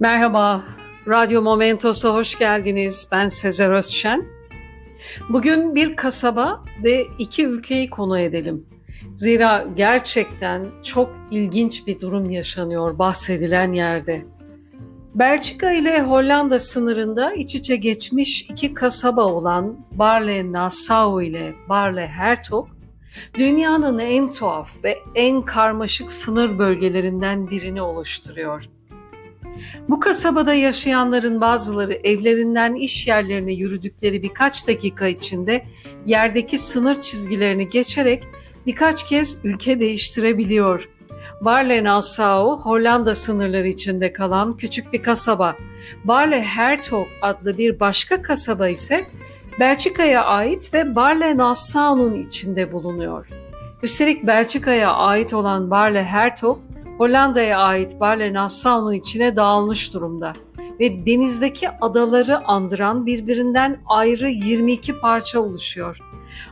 Merhaba, Radyo Momentos'a hoş geldiniz. Ben Sezer Özşen. Bugün bir kasaba ve iki ülkeyi konu edelim. Zira gerçekten çok ilginç bir durum yaşanıyor bahsedilen yerde. Belçika ile Hollanda sınırında iç içe geçmiş iki kasaba olan Barle-Nassau ile Barle-Hertog, dünyanın en tuhaf ve en karmaşık sınır bölgelerinden birini oluşturuyor. Bu kasabada yaşayanların bazıları evlerinden iş yerlerine yürüdükleri birkaç dakika içinde yerdeki sınır çizgilerini geçerek birkaç kez ülke değiştirebiliyor. Barle-Nassau, Hollanda sınırları içinde kalan küçük bir kasaba. Barle-Hertog adlı bir başka kasaba ise Belçika'ya ait ve Barle-Nassau'nun içinde bulunuyor. Üstelik Belçika'ya ait olan Barle-Hertog, Hollanda'ya ait Barle-Nassau'nun içine dağılmış durumda ve denizdeki adaları andıran birbirinden ayrı 22 parça oluşuyor.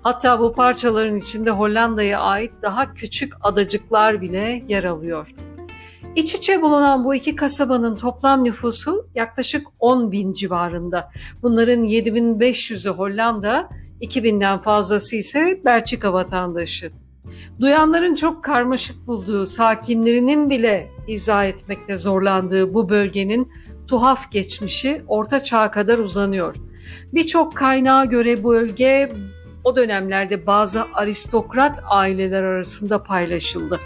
Hatta bu parçaların içinde Hollanda'ya ait daha küçük adacıklar bile yer alıyor. İç içe bulunan bu iki kasabanın toplam nüfusu yaklaşık 10 bin civarında. Bunların 7500'ü Hollanda, 2000'den fazlası ise Belçika vatandaşı. Duyanların çok karmaşık bulduğu, sakinlerinin bile izah etmekte zorlandığı bu bölgenin tuhaf geçmişi Orta Çağ'a kadar uzanıyor. Birçok kaynağa göre bu bölge o dönemlerde bazı aristokrat aileler arasında paylaşıldı.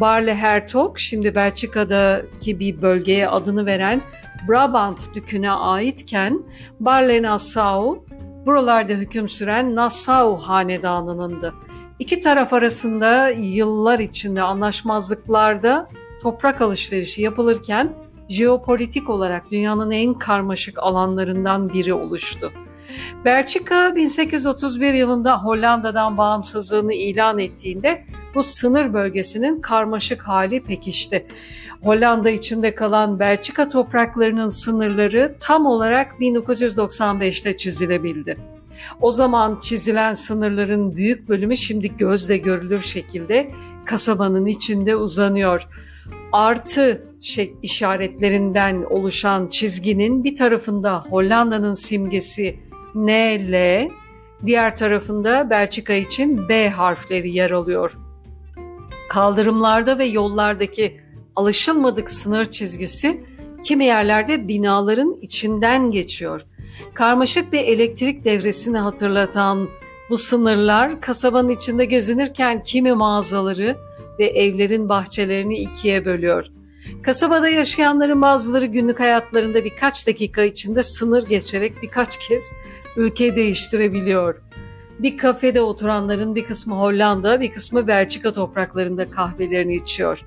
Barle Hertog, şimdi Belçika'daki bir bölgeye adını veren Brabant Dükü'ne aitken Barle Nassau, buralarda hüküm süren Nassau hanedanınındı. İki taraf arasında yıllar içinde anlaşmazlıklarda toprak alışverişi yapılırken jeopolitik olarak dünyanın en karmaşık alanlarından biri oluştu. Belçika 1831 yılında Hollanda'dan bağımsızlığını ilan ettiğinde bu sınır bölgesinin karmaşık hali pekişti. Hollanda içinde kalan Belçika topraklarının sınırları tam olarak 1995'te çizilebildi. O zaman çizilen sınırların büyük bölümü şimdi gözle görülür şekilde kasabanın içinde uzanıyor. Artı şey, işaretlerinden oluşan çizginin bir tarafında Hollanda'nın simgesi NL, diğer tarafında Belçika için B harfleri yer alıyor. Kaldırımlarda ve yollardaki alışılmadık sınır çizgisi kimi yerlerde binaların içinden geçiyor. Karmaşık bir elektrik devresini hatırlatan bu sınırlar kasabanın içinde gezinirken kimi mağazaları ve evlerin bahçelerini ikiye bölüyor. Kasabada yaşayanların bazıları günlük hayatlarında birkaç dakika içinde sınır geçerek birkaç kez ülke değiştirebiliyor. Bir kafede oturanların bir kısmı Hollanda, bir kısmı Belçika topraklarında kahvelerini içiyor.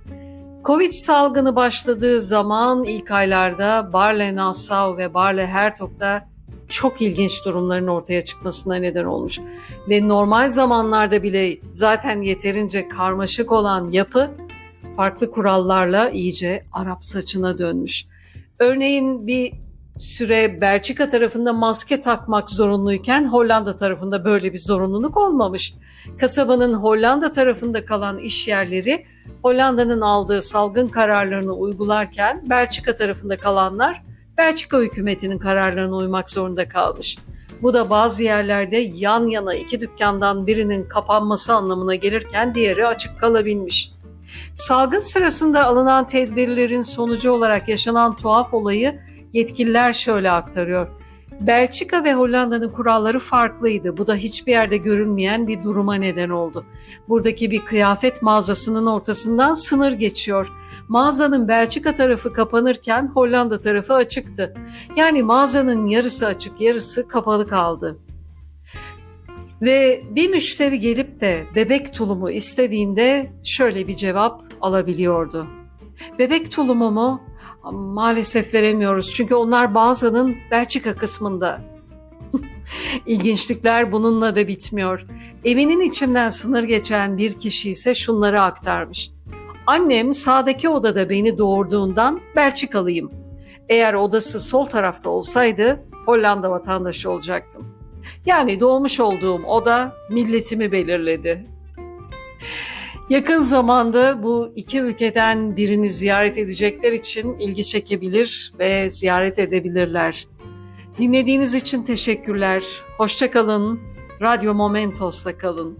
Covid salgını başladığı zaman ilk aylarda Barle-Nassau ve Barle-Hertog'da çok ilginç durumların ortaya çıkmasına neden olmuş. Ve normal zamanlarda bile zaten yeterince karmaşık olan yapı farklı kurallarla iyice Arap saçına dönmüş. Örneğin bir süre Belçika tarafında maske takmak zorunluyken Hollanda tarafında böyle bir zorunluluk olmamış. Kasabanın Hollanda tarafında kalan iş yerleri Hollanda'nın aldığı salgın kararlarını uygularken Belçika tarafında kalanlar Belçika hükümetinin kararlarına uymak zorunda kalmış. Bu da bazı yerlerde yan yana iki dükkandan birinin kapanması anlamına gelirken diğeri açık kalabilmiş. Salgın sırasında alınan tedbirlerin sonucu olarak yaşanan tuhaf olayı yetkililer şöyle aktarıyor. Belçika ve Hollanda'nın kuralları farklıydı. Bu da hiçbir yerde görünmeyen bir duruma neden oldu. Buradaki bir kıyafet mağazasının ortasından sınır geçiyor. Mağazanın Belçika tarafı kapanırken Hollanda tarafı açıktı. Yani mağazanın yarısı açık, yarısı kapalı kaldı. Ve bir müşteri gelip de bebek tulumu istediğinde şöyle bir cevap alabiliyordu. Bebek tulumu mu? Maalesef veremiyoruz çünkü onlar bazının Belçika kısmında. İlginçlikler bununla da bitmiyor. Evinin içinden sınır geçen bir kişi ise şunları aktarmış. Annem sağdaki odada beni doğurduğundan Belçikalıyım. Eğer odası sol tarafta olsaydı Hollanda vatandaşı olacaktım. Yani doğmuş olduğum oda milletimi belirledi. Yakın zamanda bu iki ülkeden birini ziyaret edecekler için ilgi çekebilir ve ziyaret edebilirler. Dinlediğiniz için teşekkürler. Hoşça kalın. Radyo Momentos'ta kalın.